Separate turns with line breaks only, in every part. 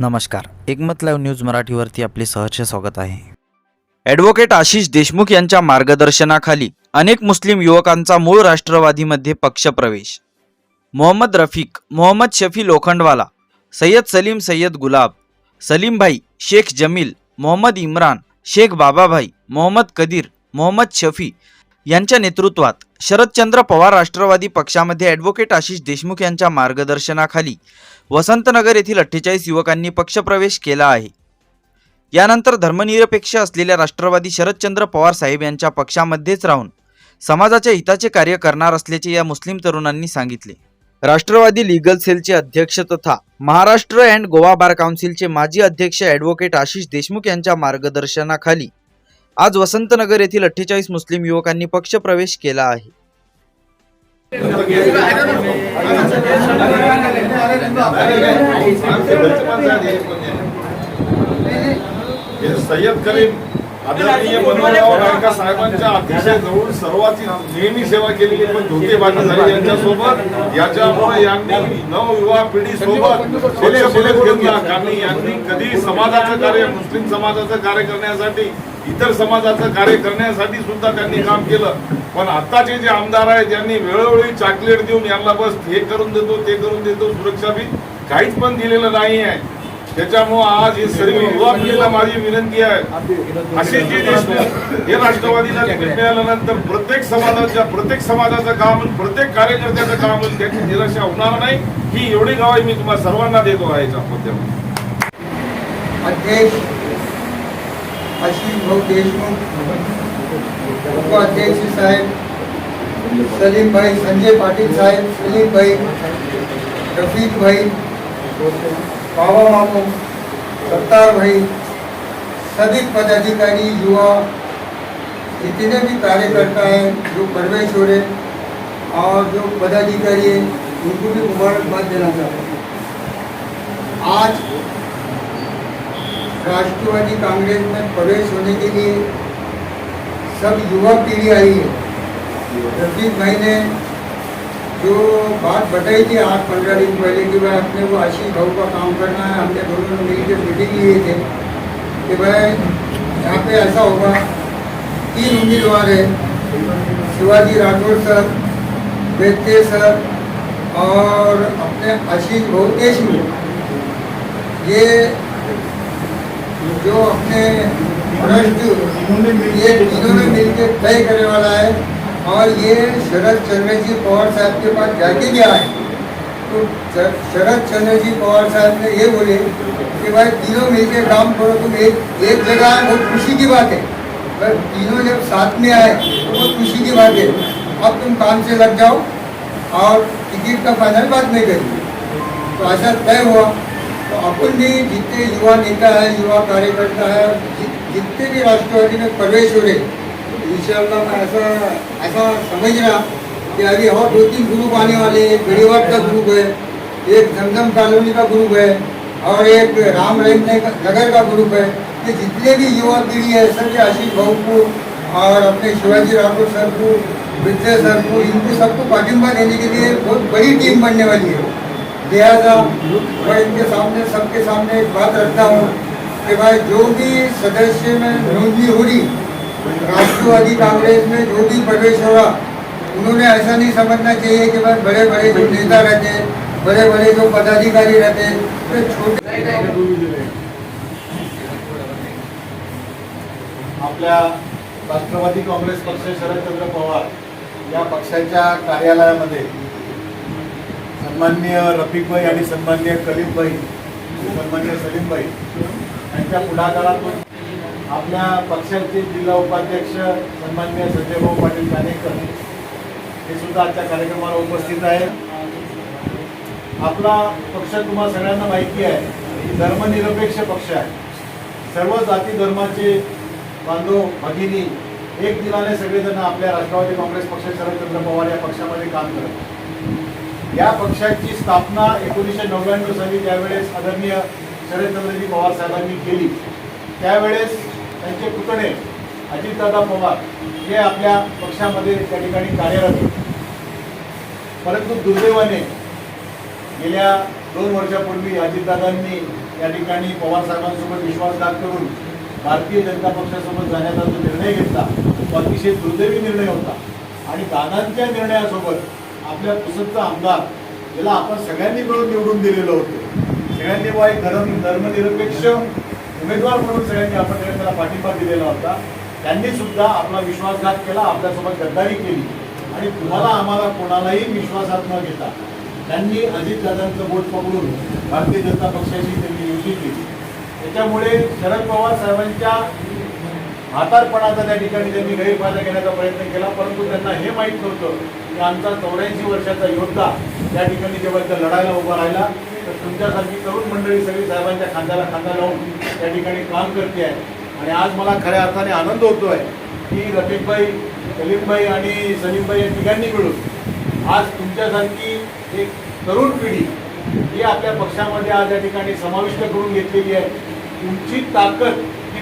नमस्कार. एकमत live news मराठीवरती आपले सहर्ष स्वागत आहे. ॲडव्होकेट आशिष देशमुख यांच्या मार्गदर्शनाखाली अनेक मुस्लिम युवकांचा मूळ राष्ट्रवादीमध्ये पक्षप्रवेश. मोहम्मद रफिक मोहम्मद शफी लोखंडवाला सय्यद सलीम सय्यद गुलाब सलीमभाई शेख जमील मोहम्मद इम्रान शेख बाबाभाई मोहम्मद कदीर मोहम्मद शफी यांच्या नेतृत्वात शरदचंद्र पवार राष्ट्रवादी पक्षामध्ये ॲडव्होकेट आशिष देशमुख यांच्या मार्गदर्शनाखाली वसंतनगर येथील अठ्ठेचाळीस युवकांनी पक्षप्रवेश केला आहे. यानंतर धर्मनिरपेक्ष असलेल्या राष्ट्रवादी शरदचंद्र पवार साहेब यांच्या पक्षामध्येच राहून समाजाच्या हिताचे कार्य करणार असल्याचे या मुस्लिम तरुणांनी सांगितले. राष्ट्रवादी लीगल सेलचे अध्यक्ष तथा महाराष्ट्र अँड गोवा बार काउन्सिलचे माजी अध्यक्ष ॲडव्होकेट आशिष देशमुख यांच्या मार्गदर्शनाखाली आज वसंतनगर येथील अठ्ठेचाळीस मुस्लिम युवकांनी पक्ष प्रवेश केला आहे.
सय्यद करीम आदरणीय मनोहरराव साहेबांच्या अतिशयाजवळून सर्वांची नेहमी सेवा केलेली पण यांच्यासोबत. याच्यामुळे यांनी नवयुवा पिढी सोबत घेतला. कारण यांनी कधी समाजाचं कार्य मुस्लिम समाजाचं कार्य करण्यासाठी इतर समाजाचं कार्य करण्यासाठी सुद्धा त्यांनी काम केलं. पण आताचे जे आमदार आहेत ज्यांनी वेळोवेळी चॉकलेट देऊन यांना बस हे करून देतो ते करून देतो सुरक्षा बी काहीच पण दिलेलं नाही आहे. त्याच्यामुळं आज हे सर्व युवा पिढीला माझी विनंती आहे. असे जे देशमुख हे राष्ट्रवादीला मिळाल्यानंतर प्रत्येक समाजाच्या प्रत्येक समाजाचं काम प्रत्येक कार्यकर्त्याचं काम त्याची निराशा होणार नाही ही एवढी गावाही मी तुम्हाला सर्वांना देतो आहे याच्या माध्यमातून.
अध्यक्ष आशिष भाऊ देशमुख उपाध्यक्ष साहेब, सलीम भाई, संजय पाटील साहेब, सलीम भाई, रफीक भाई, बाबा मामू, सत्तार भाई, सभी पदाधिकारी, युवा, जितने भी कार्यकर्ता हैं, जो प्रवेश हो रहे और जो पदाधिकारी हैं, उनको भी मुबारकबाद देना चाहता हूँ। आज राष्ट्रवादी कांग्रेस में प्रवेश होने के लिए सब युवा पीढ़ी आई है। रफीक भाई ने जो बात बताई थी आठ पंद्रह दिन पहले कि भाई अपने को आशीष भाव का काम करना है, हमने दोनों ने मिलकर मीटिंग लिए थे कि भाई यहाँ पे ऐसा होगा। तीन उम्मीदवार है, शिवाजी राठौर सर वेत्ते सर और अपने आशीष भाव देश में ये जो अपने भ्रष्ट ये इन्होंने मिलकर तय करने वाला है और ये शरद चंद्र जी पवार साहब के पास जाके गया है? तो शरद चंद्र जी पवार साहब ने ये बोले कि भाई तीनों मिलकर काम करो तुम एक एक जगह है बहुत खुशी की बात है। पर तीनों जब साथ में आए तो बहुत खुशी की बात है। अब तुम काम से लग जाओ और टिकट का फाइनल बात नहीं करेंगे तो ऐसा तय हुआ। तो अपन भी जितने युवा नेता है, युवा कार्यकर्ता है जितने भी राष्ट्रवादी में प्रवेश हो रहे इंशाल्लाह मैं ऐसा ऐसा समझ रहा कि अभी और दो तीन ग्रुप आने वाले एक गरीवाट का ग्रुप है, एक जमजम कॉलोनी का ग्रुप है, और एक राम रहीम नगर का ग्रुप है, ये जितने भी युवा पीढ़ी है सभी आशीष भाऊ को और अपने शिवाजी राठौर सर को विद्या सर को, इनको सबको पाठिंबा देने के लिए बहुत बड़ी टीम बनने वाली है। लिहाजा मैं इनके सामने सबके सामने एक बात रखता हूँ कि भाई जो भी सदस्य में नोंदणी हो रही राष्ट्रवादी कांग्रेस में जो भी प्रवेश होगा उन्होंने ऐसा नहीं समझना चाहिए कि भाई बड़े बड़े जो नेता रहते हैं बड़े बड़े जो पदाधिकारी रहते हैं तो छोटे
आपल्या राष्ट्रवादी काँग्रेस पक्ष शरदचंद्र पवार या पक्षाच्या कार्यालयामध्ये सन्माननीय रफिकभाई आणि सन्मान्य कलीमभाई सन्मान्य सलीमभाई यांच्या पुढाकारातून आपल्या पक्षाचे जिल्हा उपाध्यक्ष सन्मान्य संजयभाऊ पाटील कानेकर हे सुद्धा आजच्या कार्यक्रमाला उपस्थित आहेत. आपला पक्ष तुम्हाला सगळ्यांना माहिती आहे धर्मनिरपेक्ष पक्ष आहे. सर्व जाती धर्माचे बांधव भगिनी एक दिलाने सगळेजण आपल्या राष्ट्रवादी काँग्रेस पक्ष शरदचंद्र पवार या पक्षामध्ये काम करतात. या पक्षाची स्थापना एकोणीसशे नव्याण्णव साली ज्यावेळेस आदरणीय शरदचंद्रजी पवार साहेबांनी केली. त्यावेळेस त्यांचे पुतणे अजितदादा पवार हे आपल्या पक्षामध्ये त्या ठिकाणी कार्यरत होते. परंतु दुर्दैवाने गेल्या दोन वर्षापूर्वी अजितदादांनी या ठिकाणी पवारसाहेबांसोबत विश्वासघात करून भारतीय जनता पक्षासोबत जाण्याचा जो निर्णय घेतला तो अतिशय दुर्दैवी निर्णय होता. आणि दादांच्या निर्णयासोबत आपल्या पुसदचा आमदार याला आपण सगळ्यांनी मिळून निवडून दिलेलं होतं. सगळ्यांनी बा एक धर्म धर्मनिरपेक्ष उमेदवार म्हणून सगळ्यांनी आपण त्याला पाठिंबा दिलेला होता. त्यांनी सुद्धा आपला विश्वासघात केला आपल्यासोबत गद्दारी केली. आणि तुम्हाला आम्हाला कोणालाही विश्वासात न घेता त्यांनी अजितदादांचं बोट पकडून भारतीय जनता पक्षाशी त्यांनी युती केली त्याच्यामुळे शरद पवार साहेबांच्या म्हातारपणाचा त्या ठिकाणी त्यांनी गैरफायदा घेण्याचा प्रयत्न केला परंतु त्यांना हे माहीत नव्हतं की आमचा चौऱ्याऐंशी वर्षाचा योद्धा त्या ठिकाणी जेव्हा त्या लढायला उभा राहिला तर तुमच्यासारखी तरुण मंडळी सगळी साहेबांच्या खांद्याला खांदा लावून त्या ठिकाणी काम करते आहे. आणि आज मला खऱ्या अर्थाने आनंद होतो आहे की रफिकबाई सलीमभाई आणि सलीमभाई या तिघांनी मिळून आज तुमच्यासारखी एक तरुण पिढी ही आपल्या पक्षामध्ये आज या ठिकाणी समाविष्ट करून घेतलेली आहे. तुमची ताकद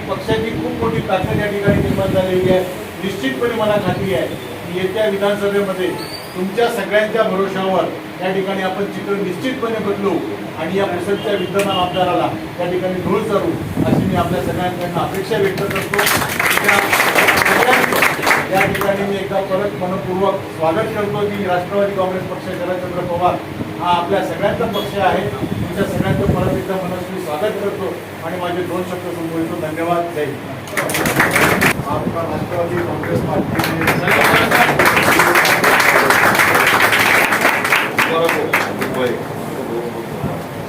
पक्षाची खूप मोठी ताकद या ठिकाणी निर्माण झालेली आहे. निश्चितपणे मला खात्री आहे की येत्या विधानसभेमध्ये तुमच्या सगळ्यांच्या भरोशावर या ठिकाणी आपण चित्र निश्चितपणे बदलू आणि या पुसदच्या विद्यमान आमदाराला त्या ठिकाणी धूळ चालू अशी मी आपल्या सगळ्यांकडनं अपेक्षा व्यक्त करतो. त्या या ठिकाणी मी एकदा परत मनपूर्वक स्वागत करतो. की राष्ट्रवादी काँग्रेस पक्ष शरदचंद्र पवार हा आपल्या सगळ्यांचा पक्ष आहे. तुमच्या सगळ्यांचं परत एकदा मनस्वी स्वागत करतो आणि माझे दोन शब्द संबोधितो. धन्यवाद. जय. आपका राष्ट्रवादी काँग्रेस पार्टी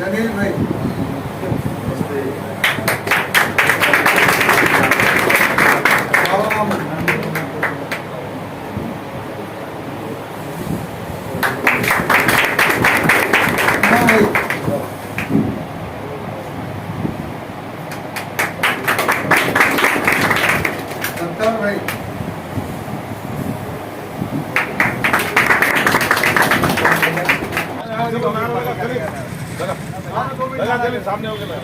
जमील भाई बाबा मामा हाँ भाई सत्तार भाई
सामने हो गया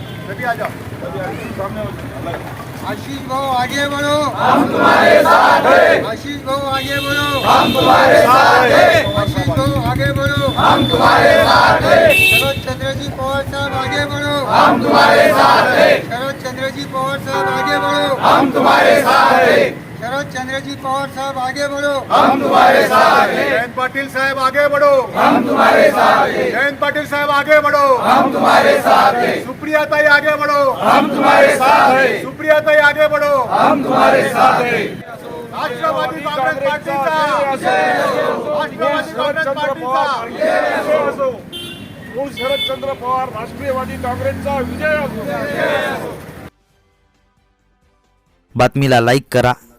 सामने हो गया
आशीष भाऊ आगे बढ़ो। हम तुम्हारे साथ हैं। आशीष भाऊ आगे बढ़ो। हम तुम्हारे साथ हैं। आशीष भाऊ आगे बढ़ो। हम तुम्हारे साथ हैं। शरद चंद्र जी पवार साहब आगे बढ़ो। हम तुम्हारे साथ हैं। शरद चंद्र जी पवार साहब आगे बढ़ो। हम तुम्हारे साथ हैं। शरद चंद्र जी पवार साहब आगे बढ़ो। हम तुम्हारे साथ हैं।
जयंत पाटील साहेब आगे बढ़ो। हम तुम्हारे साथ हैं। जयंत पाटील साहेब आगे बढ़ो। हम तुम्हारे साथ हैं। सुप्रिया ताई आगे बढ़ो। हम तुम्हारे साथ हैं। सुप्रिया ताई आगे बढ़ो। हम तुम्हारे साथ हैं। राष्ट्रवादी काँग्रेस पार्टीचा राष्ट्रवादी काँग्रेस पार्टीचा
शरदचंद्र पवार। राष्ट्रीयवादी काँग्रेसचा विजय असो।
बातमीला लाईक करा.